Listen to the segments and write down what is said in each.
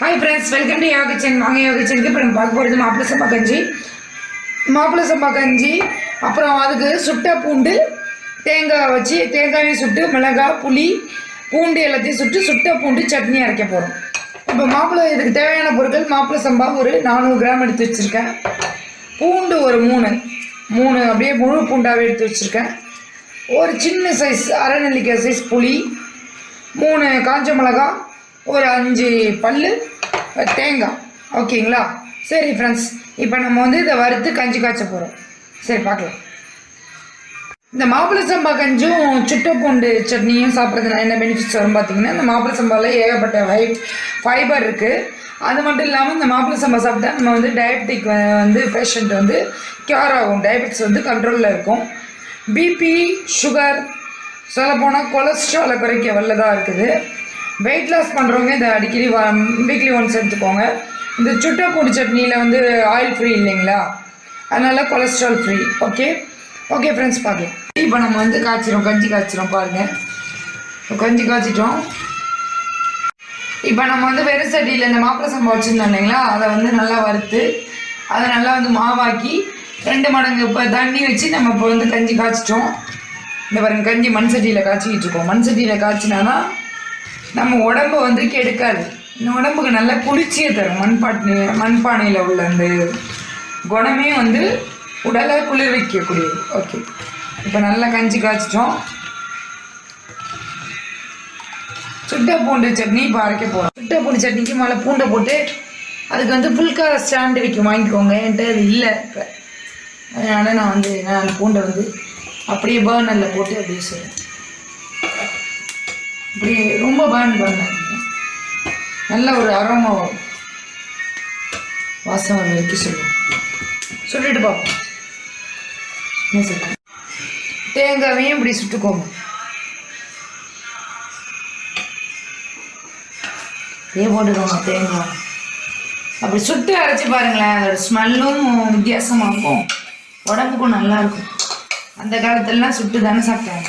Hi friends welcome to Yoga kitchen வாங்க யோகா கிச்சனுக்கு இப்போ நம்ம பார்க்க போகிறது மாப்பிள்ளை சம்பா கஞ்சி. மாப்பிள சம்பா கஞ்சி அப்புறம் அதுக்கு சுட்ட பூண்டு தேங்காய் வச்சு தேங்காயும் சுட்டு மிளகாய் புளி பூண்டு எல்லாத்தையும் சுட்டு சுட்ட பூண்டு சட்னி அரைக்க போகிறோம் இப்போ மாப்பிள்ளை இதுக்கு தேவையான பொருட்கள் மாப்பிள சம்பா ஒரு நானூறு கிராம் எடுத்து வச்சுருக்கேன். பூண்டு ஒரு மூணு. மூணு அப்படியே முழு பூண்டாகவே எடுத்து வச்சுருக்கேன். ஒரு சின்ன சைஸ் அரை நெல்லிக்காய் சைஸ் புளி மூணு காஞ்ச மிளகா ஒரு அஞ்சு பல் தேங்காய். ஓகேங்களா? சரி ஃப்ரெண்ட்ஸ் இப்போ நம்ம வந்து இதை வறுத்து கஞ்சி காய்ச்ச போகிறோம் சரி பார்க்கலாம். இந்த மாப்பிள்ளை சம்பா கஞ்சும் சுட்ட பூண்டு சட்னியும் சாப்பிட்றதுனால என்ன பெனிஃபிட்ஸ் வரும் பார்த்தீங்கன்னா இந்த மாப்பிள்ளை சம்பாவில் ஏகப்பட்ட ஃபை ஃபைபர் இருக்குது அது மட்டும் இல்லாமல் இந்த மாப்பிள்ளை சம்பா சாப்பிட்டா நம்ம வந்து டயபெட்டிக் வந்து பேஷண்ட் வந்து கியூர் ஆகும். டயபெட்டிஸ் வந்து கண்ட்ரோலில் இருக்கும். பிபி சுகர் சொல்லப்போனால் கொலஸ்ட்ராலை குறைக்க வல்லதாக இருக்குது. வெயிட் லாஸ் பண்ணுறவங்க இதை அடிக்கடி வீக்லி ஒன்ஸ் எடுத்துக்கோங்க. இந்த சுட்ட பூண்டு சட்னியில் வந்து ஆயில் ஃப்ரீ இல்லைங்களா? அதனால் cholesterol free okay okay friends பார்க்கலாம். இப்போ நம்ம வந்து காய்ச்சிரும் கஞ்சி காய்ச்சிரும் பாருங்கள் கஞ்சி காய்ச்சிட்டோம். இப்போ நம்ம வந்து வெறும் சட்டியில் இந்த மாப்பிள சம்பா வச்சுருந்தோம் இல்லைங்களா? அதை வந்து நல்லா வறுத்து அதை நல்லா வந்து மாவாக்கி ரெண்டு மடங்கு இப்போ தண்ணி வச்சு நம்ம இப்போ வந்து கஞ்சி காய்ச்சிட்டோம். இந்த பாருங்கள் கஞ்சி மண் சட்டியில் காய்ச்சிக்கிட்டு இருக்கோம். மண் சட்டியில் காய்ச்சினாதான் நம்ம உடம்பு வந்து கெடுக்காது. இந்த உடம்புக்கு நல்ல குளிர்ச்சியை தரும். மண்பாட்டு மண்பானையில் உள்ள அந்த குணமே வந்து உடலை குளிர்விக்கக்கூடியது. ஓகே இப்போ நல்லா கஞ்சி காய்ச்சிட்டோம். சுட்ட பூண்டு சட்னி இப்போ அரைக்க போகிறோம் சுட்ட பூண்டு சட்னிக்கு மேலே பூண்டை போட்டு அதுக்கு வந்து புல்கார ஸ்டாண்டு விற்கும் வாங்கிக்கோங்க. என்கிட்ட அது இல்லை இப்போ. அதனால் நான் வந்து நான் அந்த பூண்டை வந்து அப்படியே பர்னரில் போட்டு அப்படியே சொல்கிறேன் இப்படி ரொம்ப பேர்ன் பண்ண நல்ல ஒரு அரோமா வாசம் வர வரைக்கும் சொல்லுவோம் சொல்லிட்டு பார்ப்போம். என்ன சொல்லுங்க தேங்காவையும் இப்படி சுட்டுக்கோங்க. அப்படியே போட்டுக்கோங்க தேங்காய் அப்படி சுட்டு அரைச்சி பாருங்களேன் அதோட ஸ்மெல்லும் வித்தியாசமாக இருக்கும் உடம்புக்கும் நல்லா இருக்கும். அந்த காலத்துலலாம் சுட்டு தானே சாப்பிட்டாங்க.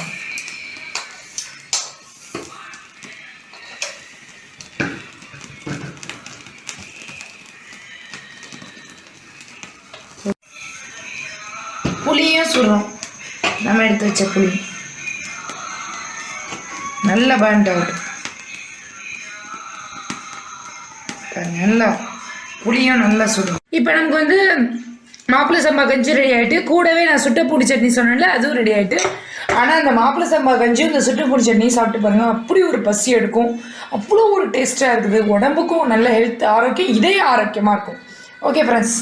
புளியும் சுடுறோம். நம்ம எடுத்து வச்ச புளி. நல்ல பேண்ட் அவுட் நல்லா புளியும் நல்லா சுடும் இப்போ நமக்கு வந்து மாப்பிள்ளை சம்பா கஞ்சி ரெடி ஆகிட்டு கூடவே நான் சுட்ட பூடி சட்னி சொன்னேன்ல அதுவும் ரெடி ஆகிட்டு ஆனால் அந்த மாப்பிள்ளை சம்பா கஞ்சியும் இந்த சுட்ட பூடி சட்னியும் சாப்பிட்டு பாருங்கள் அப்படி ஒரு பசி எடுக்கும். அவ்வளோ ஒரு டேஸ்ட்டாக இருக்குது. உடம்புக்கும் நல்ல ஹெல்த் ஆரோக்கியம் இதே ஆரோக்கியமாக இருக்கும். Okay friends